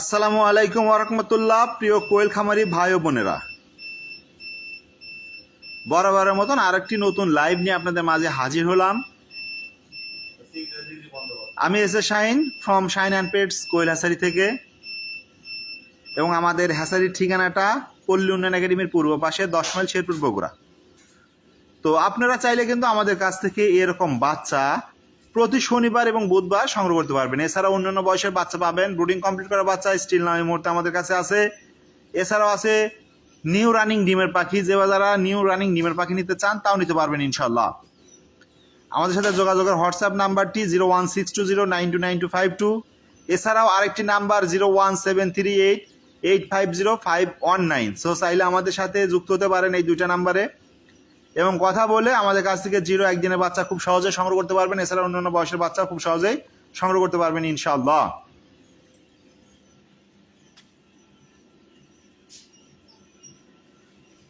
আসসালামু আলাইকুম ওরহমতুল্লাহ প্রিয় কোয়েল খামারি ভাই ও বোনেরা। বরাবরের মতন আরেকটি নতুন লাইভ নিয়ে আপনাদের মাঝে হাজির হলাম। আমি S A Shine from Shine and pets Koel hatchery থেকে। এবং আমাদের হ্যাসারির ঠিকানাটা পল্লী উন্নয়ন একাডেমির পূর্ব পাশে দশ মাইল শেরপুর বগুড়া। তো আপনারা চাইলে কিন্তু আমাদের কাছ থেকে এরকম বাচ্চা প্রতি শনিবার এবং বুধবার সংগ্রহ করতে পারবেন। এছাড়া অন্যান্য বয়সের বাচ্চা পাবেন। ব্রুডিং কমপ্লিট করা বাচ্চা স্টিল নামে মুহূর্তে আমাদের কাছে আছে। এছাড়াও আছে নিউ রানিং ডিমের পাখি। যে যারা নিউ রানিং ডিমের পাখি নিতে চান, তাও নিতে পারবেন ইনশাল্লাহ আমাদের সাথে যোগাযোগের হোয়াটসঅ্যাপ নাম্বারটি zero one six two zero nine two nine two five two. এছাড়াও আরেকটি number zero one seven three eight eight five zero five one nine. So চাইলে আমাদের সাথে যুক্ত হতে পারেন এই দুইটা নাম্বারে। এবং কথা বলে আমাদের কাছ থেকে জিরো একদিনের বাচ্চা খুব সহজে সংগ্রহ করতে পারবেন। এছাড়া অন্যান্য বয়সের বাচ্চা খুব সহজেই সংগ্রহ করতে পারবেন ইনশাআল্লাহ।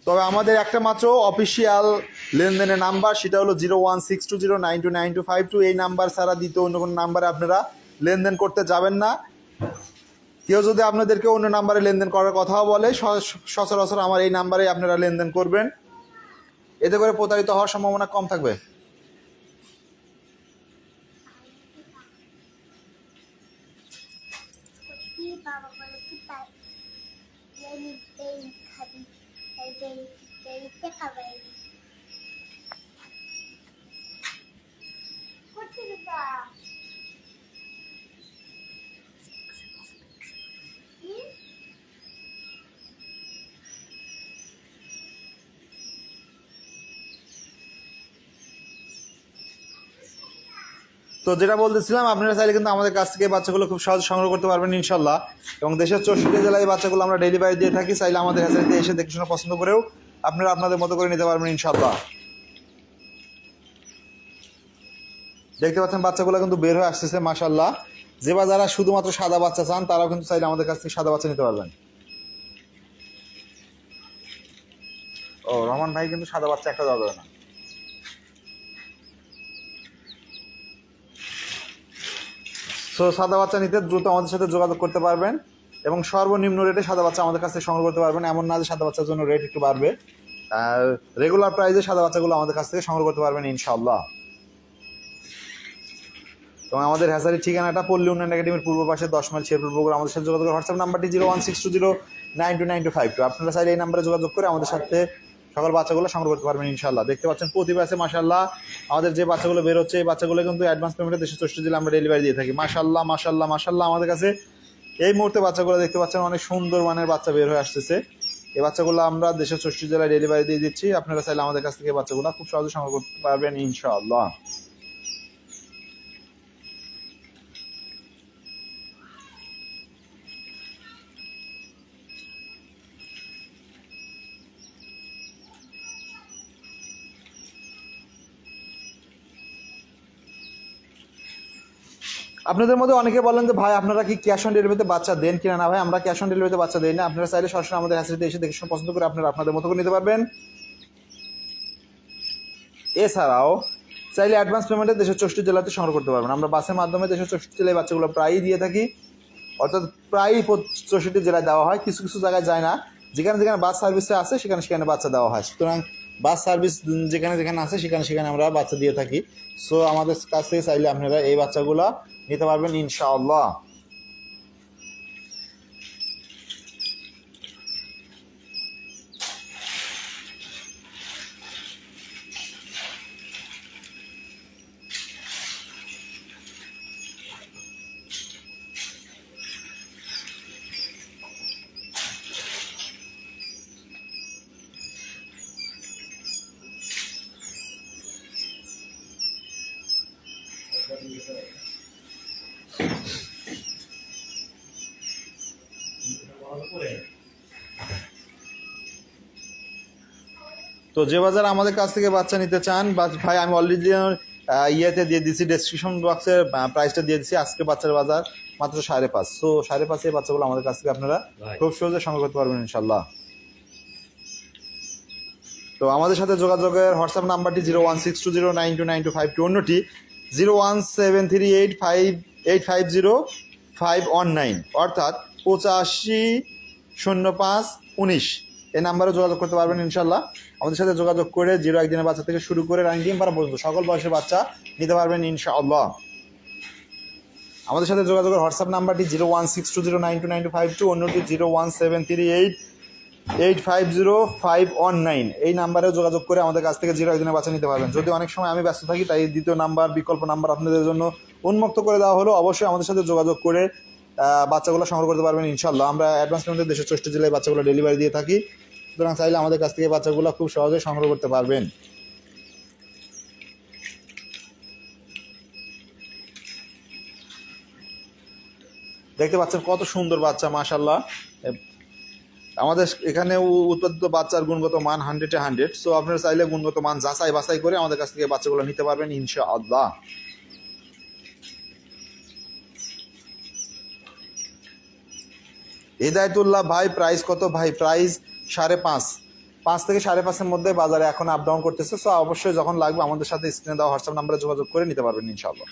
তবে আমাদের একটা মাত্র অফিসিয়াল লেনদেনের নাম্বার, সেটা হলো zero one six two zero nine two nine two five two. এই নাম্বার ছাড়া দ্বিতীয় অন্য কোনো নাম্বারে আপনারা লেনদেন করতে যাবেন না। কেউ যদি আপনাদেরকে অন্য নাম্বারে লেনদেন করার কথাও বলে সচরাচর আমার এই নাম্বারে আপনারা লেনদেন করবেন। এতে করে প্রতারিত হওয়ার সম্ভাবনা কম থাকবে? বাবা বলে কি তাই বেরি বেরি খাবি তাই বেরি বেরিতে খাবে করছি দিদা কি তো যেটা বলতেছিলাম, আপনারা চাইলে কিন্তু আমাদের কাছ থেকে বাচ্চাগুলো খুব সহজে সংগ্রহ করতে পারবেন, ইনশাল্লাহ। এবং দেশের চৌষট্টি জেলায় বাচ্চাগুলো আমরা ডেলিভারি দিয়ে থাকি, চাইলে আমাদের হ্যাচারিতে এসে দেখে শোনা পছন্দ করেও আপনারা আপনাদের মতো করে নিতে পারবেন, ইনশাল্লাহ। দেখতে পাচ্ছেন বাচ্চাগুলো কিন্তু বের হয়ে আসতেছে, মাশাল্লাহ। যে বা যারা শুধুমাত্র সাদা বাচ্চা চান, তারাও কিন্তু চাইলে আমাদের কাছ থেকে সাদা বাচ্চা নিতে পারবেন। ও, রহমান ভাই কিন্তু সাদা বাচ্চা একটা যাবে না। সো সাদা বাচ্চা নিতে দ্রুত আমাদের সাথে যোগাযোগ করতে পারবেন এবং সর্বনিম্ন রেটে সাদা বাচ্চা আমাদের কাছ সংগ্রহ করতে পারবেন। এমন না যে সাদা বাচ্চার জন্য রেট একটু বাড়বে। রেগুলার প্রাইসে সাদা বাচ্চাগুলো আমাদের কাছ থেকে সংগ্রহ করতে পারবেন ইনশাল্লাহ এবং আমাদের হ্যাসারির ঠিকানাটা পল্লী উন্নয়ন একাডেমির পূর্ব পাশে দশ মাইল শেরপুর বগুড়া। আমাদের সাথে যোগাযোগ হোয়াটসঅ্যাপ নাম্বারটি zero one six two zero nine two nine two five two আপনারা চাইলে এই নাম্বারে যোগাযোগ করে আমাদের সাথে সকল বাচ্চাগুলো সংগ্রহ করতে পারবেন ইনশাল্লাহ দেখতে পাচ্ছেন প্রতি ব্যাচে মাসাল্লাহ আমাদের যে বাচ্চাগুলো বেরোচ্ছে, এই বাচ্চাগুলো কিন্তু অ্যাডভান্স পেমেন্টের দেশে চষ্টি দিলে আমরা ডেলিভারি দিয়ে থাকি। মাসাল্লাহ মাসাল্লাহ মাসাল্লাহ আমাদের কাছে। এই মুহূর্তে বাচ্চাগুলো দেখতে পাচ্ছেন অনেক সুন্দর মানের বাচ্চা বের হয়ে আসতেছে। এই বাচ্চাগুলো আমরা দেশের ষষ্ঠী জেলায় ডেলিভারি দিয়ে দিচ্ছি। আপনারা চাইলে আমাদের কাছ থেকে বাচ্চাগুলো খুব সহজে সংগ্রহ করতে পারবেন ইনশাআল্লাহ। আপনাদের মধ্যে অনেকে বলেন যে, ভাই, আপনারা কি ক্যাশ অন ডেলিভারিতে বাচ্চা দেন কিনা? না, ভাই, আমরা ক্যাশ অন ডেলিভারিতে বাচ্চা দেই না। আপনারা চাইলে সরাসরি আমাদের হ্যাসিতে এসে দেখে পছন্দ করে আপনারা আপনাদের মতো করে নিতে পারবেন। এছাড়াও, চাইলে অ্যাডভান্স পেমেন্টে দেশের চৌষট্টি জেলাতে সংগ্রহ করতে পারবেন। আমরা বাসের মাধ্যমে দেশের চৌষট্টি জেলায় বাচ্চাগুলো প্রায়ই দিয়ে থাকি। অর্থাৎ প্রায়ই চৌষট্টি জেলায় দেওয়া হয়। কিছু কিছু জায়গায় যায় না। যেখানে যেখানে বাস সার্ভিসে আছে, সেখানে সেখানে বাচ্চা দেওয়া হয়। সুতরাং বাস সার্ভিস যেখানে যেখানে আছে, সেখানে সেখানে আমরা বাচ্চা দিয়ে থাকি। সো আমাদের কাছ থেকে চাইলে আপনারা এই বাচ্চাগুলো নিতে পারবেন ইনশাআল্লাহ তো যে বাজার আমাদের কাছ থেকে বাচ্চা নিতে চান বা ভাই আমি অলরেডি ইয়েতে দিয়ে দিচ্ছি ডেসক্রিপশন বক্সের প্রাইসটা দিয়ে দিচ্ছি আজকে বাচ্চার বাজার মাত্র সাড়ে পাঁচ। সো সাড়ে পাঁচে এই বাচ্চাগুলো আমাদের কাছ থেকে আপনারা খুব সহজে সংগ্রহ করতে পারবেন ইনশাল্লাহ তো আমাদের সাথে যোগাযোগের হোয়াটসঅ্যাপ নাম্বারটি zero one six two zero nine two nine two five two অন্যটি zero one seven three eight five eight five zero five one nine. অর্থাৎ পঁচাশি শূন্য পাঁচ উনিশ। এই নাম্বারে যোগাযোগ করতে পারবেন ইনশাল্লাহ আমাদের সাথে যোগাযোগ করে জিরো একদিনের বাচ্চা থেকে শুরু করে রানিং ডিম পারা পর্যন্ত সকল বয়সের বাচ্চা নিতে পারবেন ইনশাআল্লাহ। আমাদের সাথে যোগাযোগের হোয়াটসঅ্যাপ নাম্বারটি zero one six two zero nine two nine two five two, অন্যটি zero one seven three eight. Eight five zero five one nine. এই নাম্বারে যোগাযোগ করে আমাদের কাছ থেকে জিরো একদিনের বাচ্চা নিতে পারবেন। যদি অনেক সময় আমি ব্যস্ত থাকি, তাই দ্বিতীয় নাম্বার, বিকল্প নাম্বার আপনাদের জন্য উন্মুক্ত করে দেওয়া হলো। অবশ্যই আমাদের সাথে যোগাযোগ করে বাচ্চাগুলো সংগ্রহ করতে পারবেন ইনশাল্লাহ আমরা অ্যাডভান্স পেমেন্টে দেশের চৌষ্টি জেলায় বাচ্চাগুলো ডেলিভারি দিয়ে থাকি। সুতরাং চাইলে আমাদের কাছ থেকে বাচ্চাগুলো খুব সহজে সংগ্রহ করতে পারবেন। দেখতে পাচ্ছেন কত সুন্দর বাচ্চা মাশাল্লাহ আমাদের এখানে উৎপাদিত বাচ্চার গুণগত মান হান্ড্রেডে হান্ড্রেড সো আপনারা চাইলে গুণগত মান যাচাই বাছাই করে আমাদের কাছ থেকে বাচ্চাগুলো নিতে পারবেন ইনশা আল্লাহ হৃদায়তুল্লাহ, ভাই প্রাইস কত ভাই? প্রাইস সাড়ে পাঁচ। পাঁচ থেকে সাড়ে পাঁচের মধ্যে বাজারে এখন আপ ডাউন করতেছে সো অবশ্যই যখন লাগবে আমাদের সাথে স্ক্রিনে দেওয়া হোয়াটসঅ্যাপ নাম্বারে যোগাযোগ করে নিতে পারবেন, ইনশাআল্লাহ।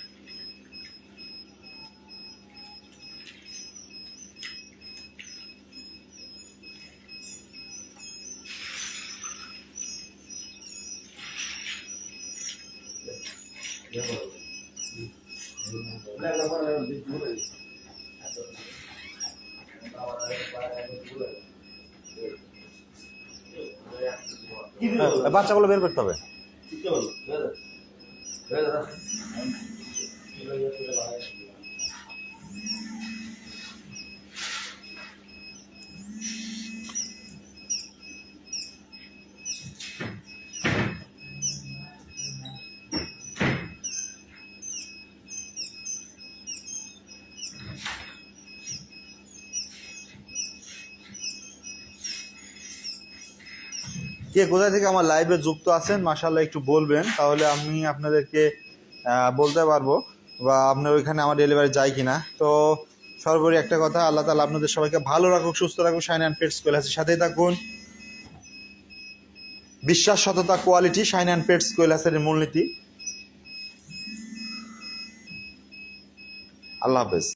বাচ্চাগুলো বের করতে হবে। কে কোথা থেকে আমার লাইভে যুক্ত আছেন মাশাল্লাহ একটু বলবেন, তাহলে আমি আপনাদেরকে বলতে পারব বা আপনার ওইখানে আমার ডেলিভারি যায় কিনা। তো সর্বোপরি একটা কথা, আল্লাহ তালা আপনাদের সবাইকে ভালো রাখুক, সুস্থ রাখুক শাইন অ্যান্ড পেটস কৈলাসের সাথেই থাকুন। বিশ্বাস, সততা কোয়ালিটি শাইন অ্যান্ড পেটস কৈলাসের মূলনীতি। আল্লাহ হাফেজ।